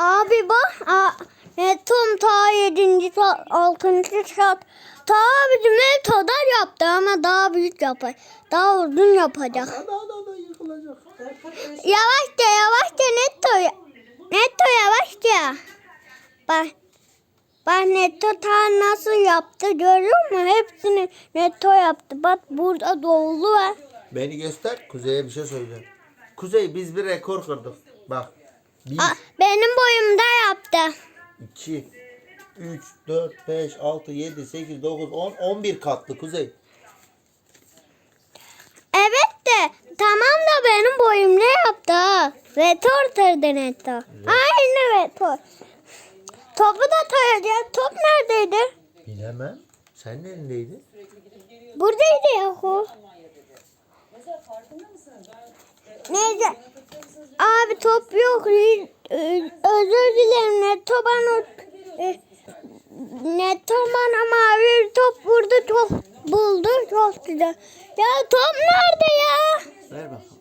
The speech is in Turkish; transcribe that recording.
Abi bak. A, Netom ta 7. ta 6. saat. Ta bizim ev kadar yaptı ama daha büyük yapar. Daha uzun yapacak. Hadi hadi hadi yıkılacak. Yavaşça yavaşça Netto. Netto yavaşça. Bak. Bak Netto ta nasıl yaptı görüyor musun? Hepsini Netto yaptı. Bak burada dolu var. Beni göster. Kuzey'e bir şey söyleyeceğim. Kuzey biz bir rekor kırdık. Bak. 1, Aa, benim. 2, 3, 4, 5, 6, 7, 8, 9, 10, 11 katlı Kuzey. Evet de tamam da benim boyumda yaptı. ha. Vetor tırdı Netto. Aynı vetor. Topu da tıracak. Top neredeydi? Bilemem. Sen neredeydin? Buradaydı yahu. Neyse. Abi top yok. Ee, özür dilerim Neto bana e, Neto bana mavi top vurdu çok buldu çok güzel. Ya top nerede ya? Ver bakalım.